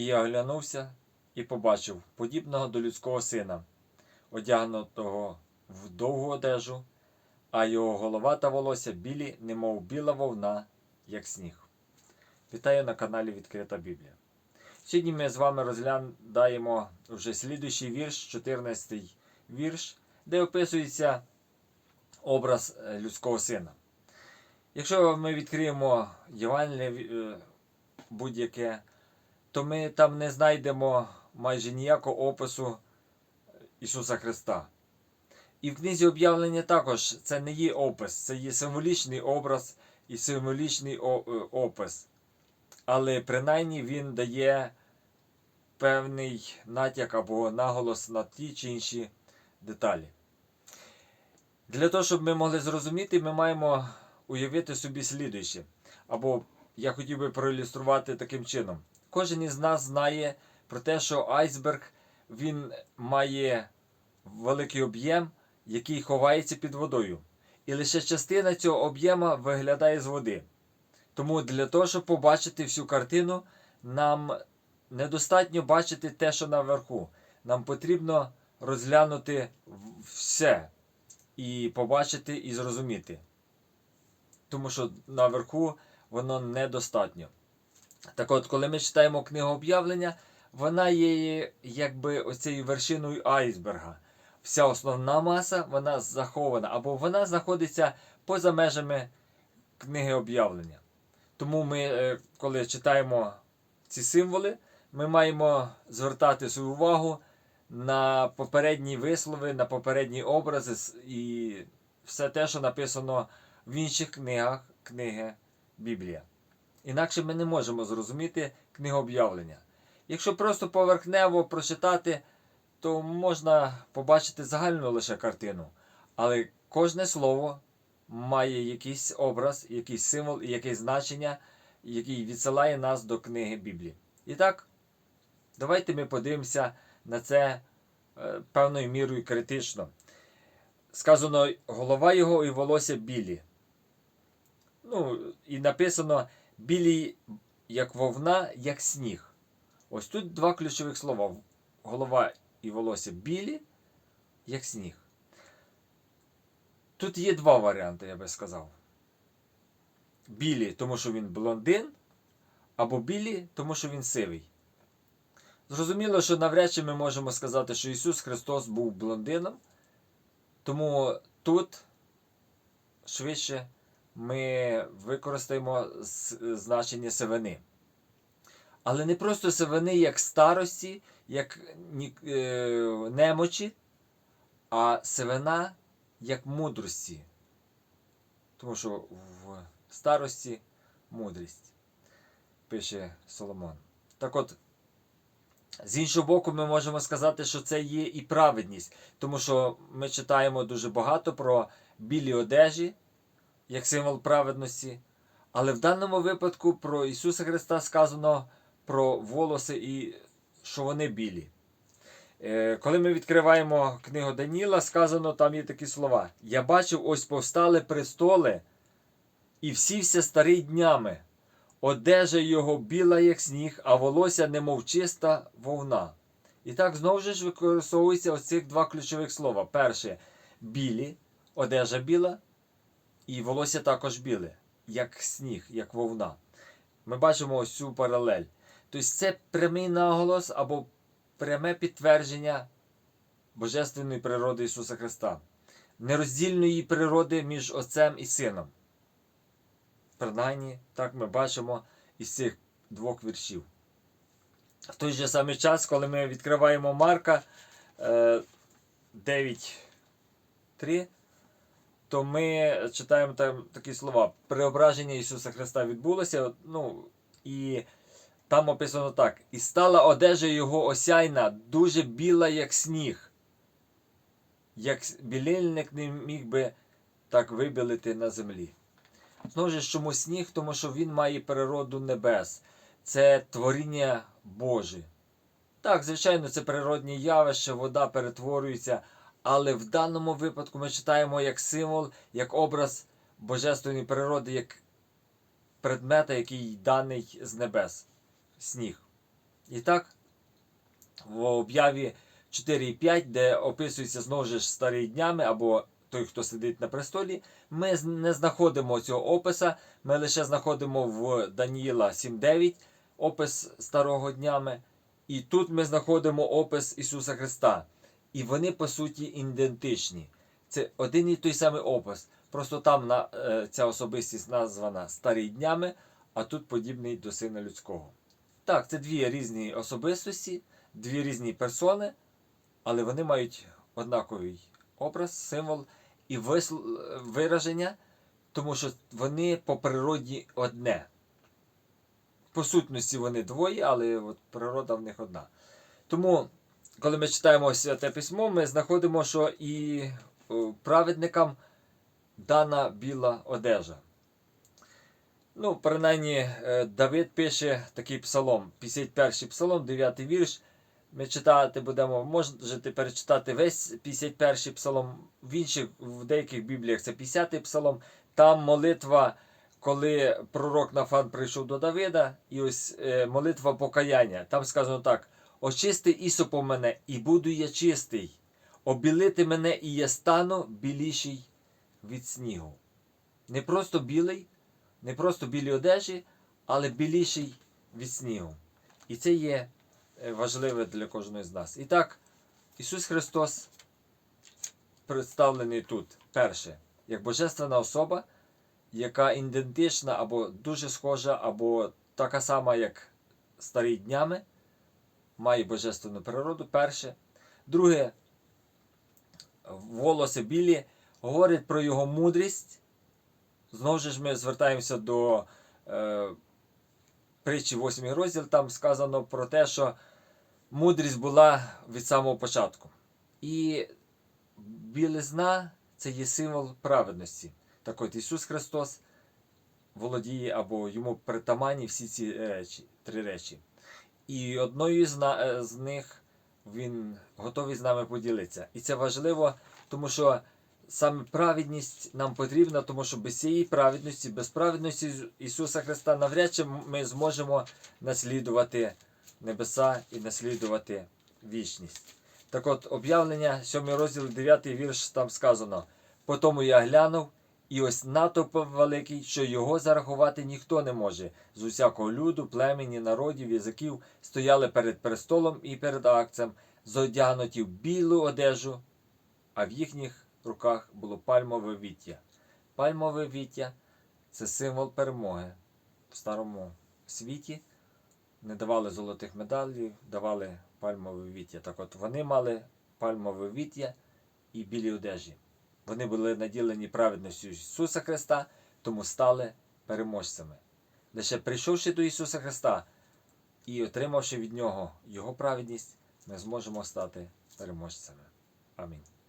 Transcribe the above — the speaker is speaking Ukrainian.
І я оглянувся і побачив подібного до людського сина, одягнутого в довгу одежу, а його голова та волосся білі, немов біла вовна, як сніг. Вітаю на каналі Відкрита Біблія. Сьогодні ми з вами розглядаємо вже слідуючий вірш, 14-й вірш, де описується образ е, людського сина. Якщо ми відкриємо Євангеліє е, будь-яке, то ми там не знайдемо майже ніякого опису Ісуса Христа. І в книзі об'явлення також це не є опис, це є символічний образ і символічний е, опис. Але принаймні він дає певний натяк або наголос на ті чи інші деталі. Для того, щоб ми могли зрозуміти, ми маємо уявити собі слідуюче. Або я хотів би проілюструвати таким чином. Кожен із нас знає про те, що айсберг він має великий об'єм, який ховається під водою. І лише частина цього об'єма виглядає з води. Тому для того, щоб побачити всю картину, нам недостатньо бачити те, що наверху. Нам потрібно розглянути все і побачити і зрозуміти. Тому що наверху воно недостатньо. Так от, коли ми читаємо книгу об'явлення, вона є якби оцією вершиною айсберга. Вся основна маса вона захована, або вона знаходиться поза межами книги об'явлення. Тому ми, е, коли читаємо ці символи, ми маємо звертати свою увагу на попередні вислови, на попередні образи і все те, що написано в інших книгах книги Біблія. Інакше ми не можемо зрозуміти книгу об'явлення. Якщо просто поверхнево прочитати, то можна побачити загальну лише картину. Але кожне слово має якийсь образ, якийсь символ і якесь значення, який відсилає нас до книги Біблії. І так, давайте ми подивимося на це е, певною мірою критично. Сказано, голова його і волосся білі. Ну, і написано білі, як вовна, як сніг. Ось тут два ключових слова: голова і волосся білі, як сніг. Тут є два варіанти, я би сказав. Білі, тому що він блондин, або білі, тому що він сивий. Зрозуміло, що навряд чи ми можемо сказати, що Ісус Христос був блондином, тому тут швидше ми використаємо значення сивини. Але не просто сивини як старості, як е, немочі, а сивина як мудрості. Тому що в старості мудрість, пише Соломон. Так от, з іншого боку, ми можемо сказати, що це є і праведність, тому що ми читаємо дуже багато про білі одежі, як символ праведності. Але в даному випадку про Ісуса Христа сказано про волоси і що вони білі. Е, Коли ми відкриваємо книгу Даніла, сказано, там є такі слова: Я бачив, ось повстали престоли, і всівся старий днями. Одежа його біла, як сніг, а волосся немов чиста вовна. І так знову ж використовуються ось цих два ключових слова. Перше білі, одежа біла, і волосся також біле, як сніг, як вовна. Ми бачимо ось цю паралель. Тобто це прямий наголос або пряме підтвердження Божественної природи Ісуса Христа, нероздільної природи між Отцем і Сином. Принаймні, так ми бачимо із цих двох віршів. В той же самий час, коли ми відкриваємо Марка е, 9.3, то ми читаємо там такі слова: Преображення Ісуса Христа відбулося. Ну, і там описано так: І стала одежа його осяйна, дуже біла, як сніг. Як білильник не міг би так вибілити на землі. Знову ж чому сніг? Тому що він має природу небес. Це творіння Боже. Так, звичайно, це природні явище, вода перетворюється, але в даному випадку ми читаємо як символ, як образ божественної природи, як предмета, який даний з небес сніг. І так, в об'яві 4.5, де описується знову ж старі днями, або той, хто сидить на престолі, ми не знаходимо цього описа, ми лише знаходимо в Даніїла 7.9 опис старого днями. І тут ми знаходимо опис Ісуса Христа. І вони, по суті, ідентичні. Це один і той самий опис. Просто там на, е, ця особистість названа старі днями, а тут подібний до сина людського. Так, це дві різні особистості, дві різні персони, але вони мають однаковий образ, символ і вираження, тому що вони по природі одне. По сутності вони двоє, але от природа в них одна. Тому, коли ми читаємо святе письмо, ми знаходимо, що і праведникам дана біла одежа. Ну, принаймні, е, Давид пише такий псалом, 51 псалом, 9 вірш. Ми читати будемо, можете перечитати весь 51 псалом. В інших, в деяких бібліях це 50 псалом. Там молитва, коли пророк Нафан прийшов до Давида, і ось е, молитва покаяння. Там сказано так: очисти ісопом мене, і буду я чистий. Обілити мене, і я стану біліший від снігу. Не просто білий, не просто білі одежі, але біліший від снігу. І це є е, важливе для кожного з нас. І так, Ісус Христос представлений тут перше, як божественна особа, яка ідентична або дуже схожа, або така сама, як старі днями, має божественну природу. Перше. Друге, волоси білі говорить про його мудрість. Знову ж ми звертаємося до е, притчі 8 розділ, там сказано про те, що мудрість була від самого початку. І білизна це є символ праведності. Так от Ісус Христос володіє або йому притаманні всі ці речі, три речі. І одною з, на, е, з них Він готовий з нами поділитися. І це важливо, тому що саме праведність нам потрібна, тому що без цієї праведності, без праведності Ісуса Христа навряд чи ми зможемо наслідувати небеса і наслідувати вічність. Так от, об'явлення, 7 розділ, 9 вірш, там сказано: По тому я глянув, і ось натовп великий, що його зарахувати ніхто не може. З усякого люду, племені, народів, язиків стояли перед престолом і перед акцем, зодягнуті в білу одежу, а в їхніх руках було пальмове віття. Пальмове віття це символ перемоги в старому світі. Не давали золотих медалей, давали пальмове віття. Так от вони мали пальмове віття і білі одежі. Вони були наділені праведністю Ісуса Христа, тому стали переможцями. Лише прийшовши до Ісуса Христа і отримавши від Нього Його праведність, ми зможемо стати переможцями. Амінь.